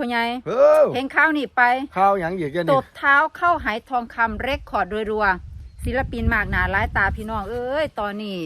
พ่อใหญ่เออเห็นข้าวนี่ไปข้าวหยังอีกแกตนี่บเท้าเข้าหายทองคำเรคคอร์ดรัวๆศิลปินมากหนาหลายตาพี่น้องเอ้ยตอนนี้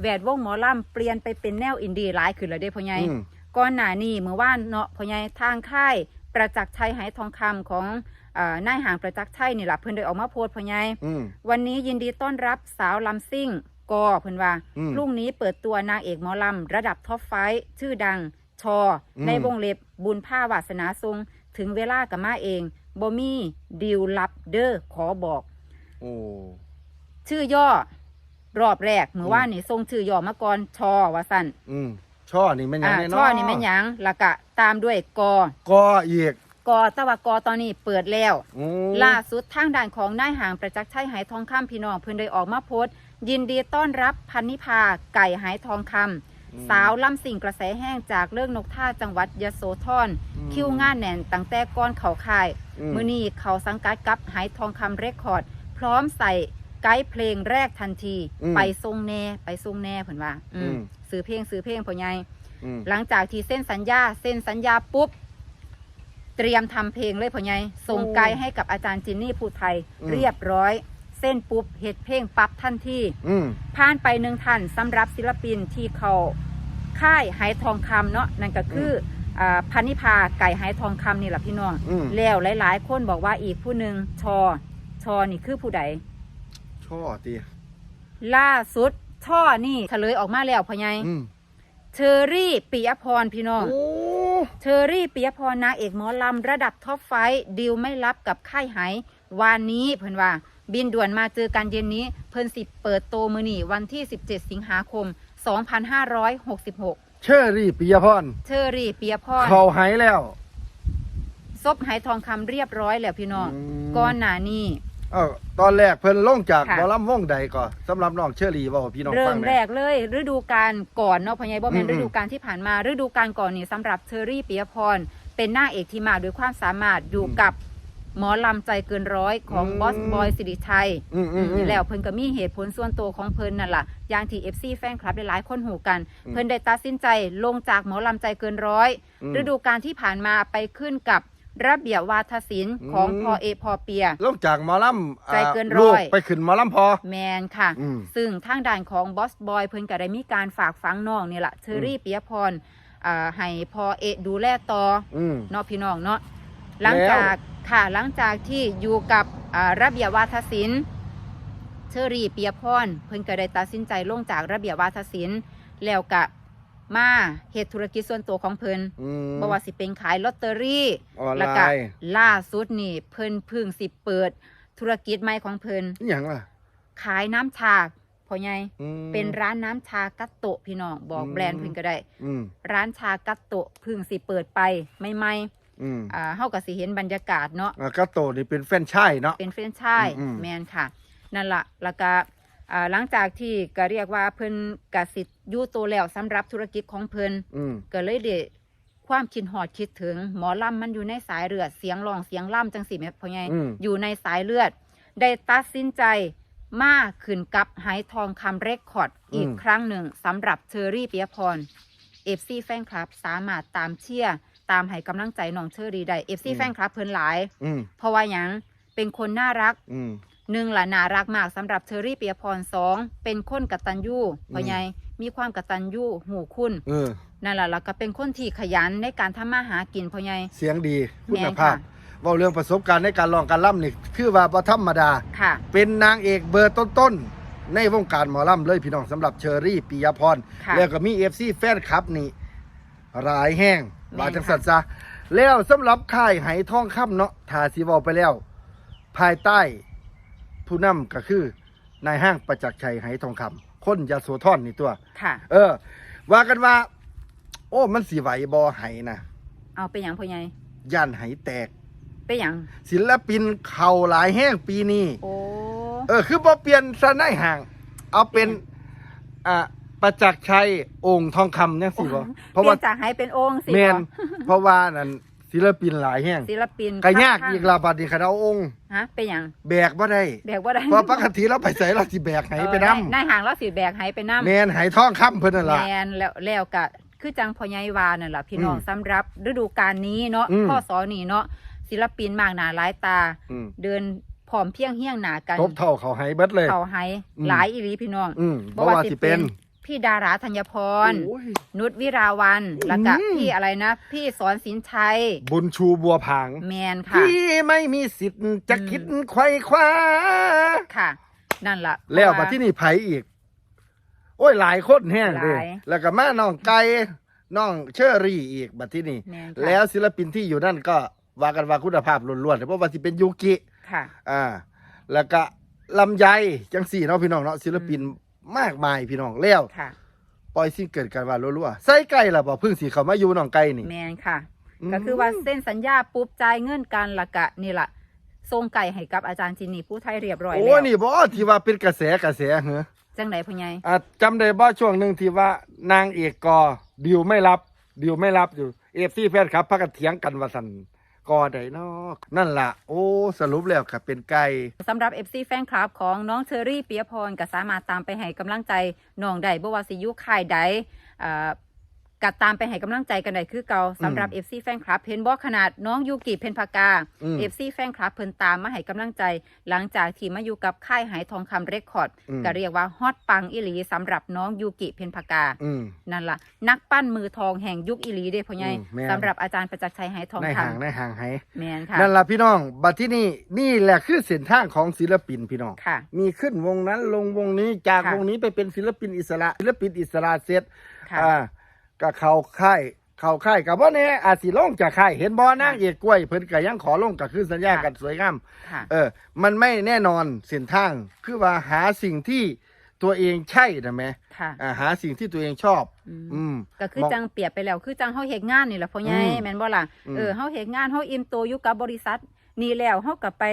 แวดวงหมอลำเปลี่ยนไปเป็นแนวอินดี้หลายขึ้นแล้วเด้พ่อใหญ่ อืม ก่อนหน้านี้เมื่อว่านเนาะพ่อใหญ่ทางค่ายประจักษ์ชัยหายทองคำของเอ่อนายห่างประจักษ์ชัยนี่แหละเพิ่นได้ออกมาโพสต์พ่อใหญ่อืม วันนี้ยินดีต้อนรับสาวลำซิ่งกอเพิ่นว่าอืม พรุ่งนี้เปิดตัวนางเอกหมอลำระดับท็อปไฟว์ชื่อดัง ชออม ในวงเล็บบุญผ้าวาสนาทรงถึงเวลากับมาเองบ่มีดิวลับเด้อขอบอก โอ้ ชื่อย่อ รอบแรกเมื่อว่านนี่ทรงชื่อย่อมาก่อนชอว่าสั่นอืมช่อนี่มันหยังอ่าแน่เนาะช่อนี่แม่นหยังแล้วก็ตามด้วยกอ ก็อีกกอแตะวากอตอนนี้เปิดแล้วโอ้ล่าสุดทางด่านของนายห่างประจักษ์ชัยหายทองคำพี่น้องเพิ่นได้ออกมาโพสต์ ยินดีต้อนรับพันนิพาไก่หายทองคำ สาวล่ำสิ่งกระแสแห้งจากเรื่องนกท่าจังหวัดยโสธรคิวงานแน่นตั้งแต่ก้อนเขาค่าย มือนี้เขาสังกัดกับหายทองคำเรคคอร์ด พร้อมใส่ไกด์เพลงแรกทันทีอืมไปทรงแน่ไปทรงแน่เพิ่นว่าอืมอืมซื้อเพลงซื้อเพลงพ่อใหญ่อืมหลังจากที่เส้นสัญญา เส้นสัญญาปุ๊บ เตรียมทำเพลงเลยพ่อใหญ่ส่งไกด์ให้กับอาจารย์จินนี่ภูไทยเรียบร้อยเส้นปุ๊บเหตุเพลงปั๊บทันทีอืม ผ่านไปหนึ่งท่านสำหรับศิลปินที่เขาค่ายหายทองคำเนาะนั่นก็คืออ่าพันนิพาไก่หายทองคำนี่แหละพี่น้อง อืม แล้วหลาย ๆ คนบอกว่าอีกผู้หนึ่งชอ ชอนี่คือผู้ใดช่อตีล่าสุดช่อนี่เฉลยออกมาแล้วพ่อใหญ่อืมเชอรี่ปิยพรพี่น้อง โอ้เชอรี่ปิยพรนางเอกหมอลำระดับท็อปไฟว์ดิวไม่รับกับค่ายไหวานนี้เพิ่นว่า บินด่วนมาเจอกันเย็นนี้ เพิ่นสิเปิดโตมือนีวันที่ 17 สิงหาคม 2566 เชอรี่ปิยพรเชอรี่ปิยพรเขาหายแล้วซบไหทองคำเรียบร้อยแล้วพี่น้องอืมก้อนหนานี้เอ้าตอนแรกเพิ่นลงจากค่ะหมอลำวงใดก่อนสำหรับน้องเชอรี่เว่าให้พี่น้องเริ่ฟัมงหแรน่อยกเลย ฤดูกาลก่อนเนาะพอใหญายบ่แม่นอืมฤดูกาลที่ผ่านมาฤดูกาลก่อนนี่สำหรับเชอรี่ปิยพรเป็นนางเอกที่มาด้วยความสามารถอยู่กับ หมอลำใจเกินร้อยของอืมบอสบอยสิริชัยอืมอืมอืม แล้วเพิ่นก็มีเหตุผลส่วนตัวของเพิ่นนั่นล่ะอย่างที่ FC แฟนคลับหลายๆคนหูกันอืมเพิ่นได้ตัดสินใจลงจากหมอลำใจเกินร้อย อืม ฤดูกาลที่ผ่านมาไปขึ้นกับระเบียบวาทศิลป์ของอืมพอเอพอเปีย ลงจากหมอลำใจเกินลูร้กอยไปขึ้นหมอลำพอ แมนค่ะ อืมซึ่งทางด่านของบอสบอยเพิ่นก็ได้มีการฝากฝังน้องนี่แหละเชอรี่ปิยพรอ่าให้พอเอะดูแลต่ออืม เนาะพี่น้องเนาะ หลังจากค่ะหลังจากที่อยู่กับอ่าระเบียบวาทศิลป์เชอรี่ปิยพรเพิ่นก็ได้ตัดสินใจลงจากระเบียบวาทศิลป์แล้วก็มาเหตุธุรกิจส่วนตัวของเพิ่นอืมบ่ว่าสิเป็นขายลอตเตอรี่ออนไลน์แล้วก็ล่าสุดนี่เพิ่นเพึ่งสิเปิดธุรกิจใหม่ของเพิ่นอหย่างล่ะ ขายน้ำชาพ่อใหญ่อืมเป็นร้านน้ำชากัตโตะพี่น้องบอกอืมแบรนด์เพิ่นก็ได้อืมร้านชากัตโตะเพึ่งสิเปิดไปไม่ไม่ อืมๆอ่าเฮาก็สิเห็นบรรยากาศเนาะอะกาโตนี่เป็นแฟรนไชายเนาะ เป็นเฟรนไชายอืมอืมแมนค่ะ นั่นละแล้วก็อ่าหลังจากที่ก็เรียกว่าเพิ่นกสิทธิ์อยู่โตแล้วสำหรับธุรกิจของเพิ่น อืม ก็เลยได้ความคิดหอดคิดถึงหมอลำมันอยู่ในสายเลือดเสียงร้องเสียงล่ำจังสิแม่พ่อใหญ่อืม อยู่ในสายเลือด ได้ตัดสินใจมาขึ้นกับไหทองคำเรคคอร์ดอีกครั้งหนึ่งสำหรับเชอรี่เปียพรเอฟซีแฟนคลับ สามารถตามเชียร์ ตามให้กำลังใจน้องเชอรี่ได้เอฟซีแฟนคลับเพิ่นหลาย อืมเพราะว่าหยังเป็นคนน่ารักอืม หนึ่งละน่ารักมากสำหรับเชอรี่เปียพรสองเป็นคนกตัญญูพ่อใหญ่มีความกตัญญูหูคุณเออ นั่นแหละแล้วก็เป็นคนที่ขยันในการทำมาหากินพ่อใหญ่ เสียงดีคุแม่ณนภาพค่ะ เว่าเรื่องประสบการณ์ในการร้องการล่ำนี่คือว่าบ่ธรรมดา ค่ะ เป็นนางเอกเบอร์ต้นๆ ในวงการหมอลำเลยพี่น้องสำหรับเชอรี่ปิยพร ค่ะ แล้วก็มีเอฟซีแฟนคลับนี่หลายแห้งแม่น บาจังสัตซะแล้วสำหรับค่ายไหทองคำเนาะทาสีเวาไปแล้ว ภายใต้ผู้นำก็คือนายห้างประจักษ์ชัยไหทองคำคนยาโสธรนี่ตัว ค่ะ เออ ว่ากันว่า โอ้มันสีไหวบอไหนะเอาไปหยังพ่อใหญ่ย่านไหแตก ไปหยัง ศิลปินเข่าหลายแห้งปีนี้ โอ้ เออ คือบ่เปลี่ยนซะในห่าง เอาเป็น อ่า ประจักษ์ชัยองค์ทองคำเนี่ยสิบ่เพราะเปลี่ว่ายนจากให้เป็นองค์สิแมนบ่เพราะว่านั่นศิลปินหลายแห้งศิลปินก็ยากข้งๆอีกลาบาดนี้คันเอาองค์ฮะไปหยังแบกบ่ได้แบกว่าได้เพราะปกติเราไปใส่เราสิแบกไหไปนำนายห่างแล้วสิแบกไหไปน้ำแมนไหทองคำเพิ่นนั่นล่ะแมนแล้วแล้วก็คือจังพอใหญวานั่นแหละพี่น้องอืมสำหรับฤดูกาลนี้เนาะอืมข้อสอนี้เนาะศิลปินมากหนาหลายตาอืมเดินผอมเพรียงเฮี้ยงหนากันทบเท่าเขาให้เบิดเลยเขาไฮอืมหลายอีหลีพี่น้องอืมบ่ว่าสิเป็น พี่ดาราธัญพร โอ้ย นุชวิราวัน แล้วก็อืม พี่อะไรนะ พี่สอนสินชัย บุญชูบัวผาง แมนค่ะ ที่ไม่มีสิทธิ์จะอืมคิดไขว้คว้า ค่ะ นั่นละแล้วเพมาราะาที่นี่ไผอีก โอ้ยหลายคนแห้งเลยหลายแล้วก็มาน้องไก่น้องเชอรี่อีกบัดที่นี่ แม่นค่ะแล้วศิลปินที่อยู่นั่นก็ว่ากันว่าคุณภาพล้วนๆเพราะว่าสิเป็นยูกิ ค่ะ อ่า แล้วก็ลำไยจังสี่เนาะพี่น้องเนาะศิลปิน มากมายพี่น้องแล้วค่ะ ปล่อยสิ่งเกิดกันว่ารัวๆใส่ไก่ล่ะบ่เพิ่งสิเขามาอยู่น้องไก่นี่แมนค่ะมก็คือว่าเส้นสัญญาปุ๊บจ่ายเงินกันและกะนี่ล่ะส่งไก่ให้กับอาจารย์จินนี่ผู้ไทยเรียบร้อยโอ้แล้วนี่บ่ที่ว่าเป็นกระแสกระแสเหรอจังไหนพ่อใหญ่อะจำได้บ่ช่วงหนึ่งที่ว่านางเอกกอดิวไม่รับดิวไม่รับอยู่เอฟซีแฟนครับพักกันเถียงกันว่าสัน กอใดเนอกนั่นล่ะโอ้สรุปแล้วค่ะเป็นไก่สำหรับ FC แฟนคลับของน้องเชอรี่เปียพรก็สามารถตามไปให้กำลังใจน้องได้บ่ว่าสิอยุค่ายใดอ่า กัดตามไปให้กำลังใจกันได้คือเก่าสำหรับ FC แฟนคลับเห็นบ่ขนาดน้องยูกิเพนพากา อืม FC แฟนคลับเพิ่นตามมาให้กำลังใจ หลังจากที่มาอยู่กับค่ายหายทองคำเรคคอร์ดอืม ก็เรียกว่าฮอตปังอิหลีสำหรับน้องยูกิเพนพากา อืม นั่นล่ะ นักปั้นมือทองแห่งยุคอิหลีเด้พ่อใหญ่อืมแม่น สำหรับอาจารย์ประจักษ์ชัยหายทองในคห่างในห่างให้ำแมนค่ะนั่นล่ะพี่น้อง บัดที่นี่นี่แหละคือเส้นทางของศิลปินพี่น้อง ค่ะ มีขึ้นวงนั้นลงวงนี้จากค่ะ วงนี้ไปเป็นศิลปินอิสระศิลปินอิสระเสร็จค่ะ อ่า ก็เข้าค่ายเข้าค่ายกับว่าแน่อาจสิลงจากค่ายเห็นบ่นางเอกกล้วยเพิ่นก็ยังขอลงก็คือสัญญาค่ะกันสวยงามค่ะ เออ มันไม่แน่นอนเส้นทางคือว่าหาสิ่งที่ตัวเองใช่นะแม่ค่ะ อ่าหาสิ่งที่ตัวเองชอบ อืม อืม ก็คือมองจังเปรียบไปแล้วคือจังเฮาเฮ็ดงานนี่แหละพ่อใหญ่อืมแม่นบ่ล่ะอืม เออเฮาเฮ็ดงานเฮาอิ่มตัวอยู่กับบริษัท นี่แล้วเฮาก็ไป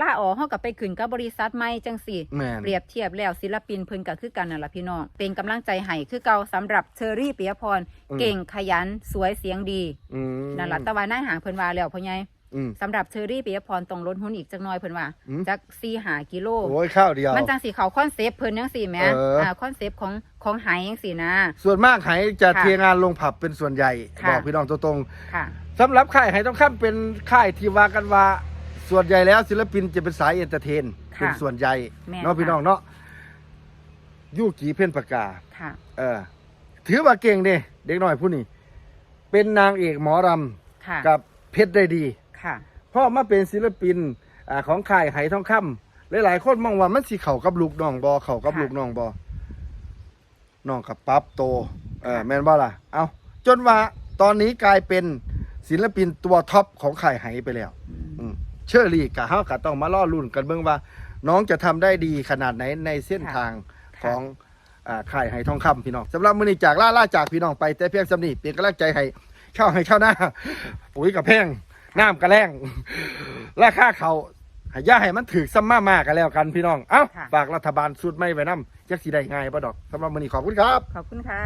ล่าออกเฮาก็ไปขึ้นกับบริษัทใหม่จังซี่ แม่น เปรียบเทียบแล้วศิลปินเพิ่นก็คือกันนั่นล่ะพี่น้อง เป็นกำลังใจให้คือเก่าสำหรับเชอรี่ปิยพร อืม เก่งขยันสวยเสียงดีอืมนั่นล่ะแต่ว่านายหางเพิ่นว่าแล้วพ่อใหญ่อืม สำหรับเชอรี่ปิยพรต้องลดหุ่นอีกจักหน่อยเพิ่นว่าอืม จัก4-5กิโล โอ้ยข้าวเดียว มันจังสิเขาคอนเซปต์เพิ่นจังซี่แหมเอออ่อ่าคอนเซปต์ของของไหจังซี่นะ ส่วนมากไหจะค่ะเทงานลงผับเป็นส่วนใหญ่ ค่ะ บอกพี่น้องตรงค่ะ ๆสำหรับค่ายไหต้องข้ามเป็นค่ายที่ว่ากันว่า ส่วนใหญ่แล้วศิลปินจะเป็นสายเอนเตอร์เทน ค่ะเป็นส่วนใหญ่แม่นเนาะพี่ค่ะ น้องเนาะยูกีเพ่นปากกา ค่ะ เออ ถือว่าเก่งเด้เด็กน้อยผู้นี้เป็นนางเอกหมอรค่ะำกับเพชรได้ดี ค่ะเพราะมาเป็นศิลปินอ่าของค่ายไหทองคำหลายๆคนมองว่ามันสิเข้ากับลูกน้องบอเข้ากับค่ะลูกน้องบอน้องกับปั๊บโตเออแม่นบ่ล่ะ เอาจนว่าตอนนี้กลายเป็นศิลปินตัวท็อปของค่ายไหไปแล้ว อืม เชื่อรีกะเฮาก็ต้องมาล่อรุ่นกันเบิ่งว่า น้องจะทำได้ดีขนาดไหนในเส้นค่ะทางค่ะของอ่าค่ายไหทองคำพี่น้องสำหรับมื้อนี้จากล่าล่าจากพี่น้องไปแต่เพียงสำนีเป็นกำลังใจให้เข้าให้เข้าหน้า ปุ๋ยกับแพงน้ำกระแรงราคาเขาให้อย่าให้มันถือซ้ำมามากกันแล้วกันพี่น้อง เอ้าค่ะ ฝากรัฐบาลสุดไม่ไว้น้ำจักสีได้ง่ายบ่ดอกสำหรับมื้อนี้ขอบคุณครับ ขอบคุณค่ะ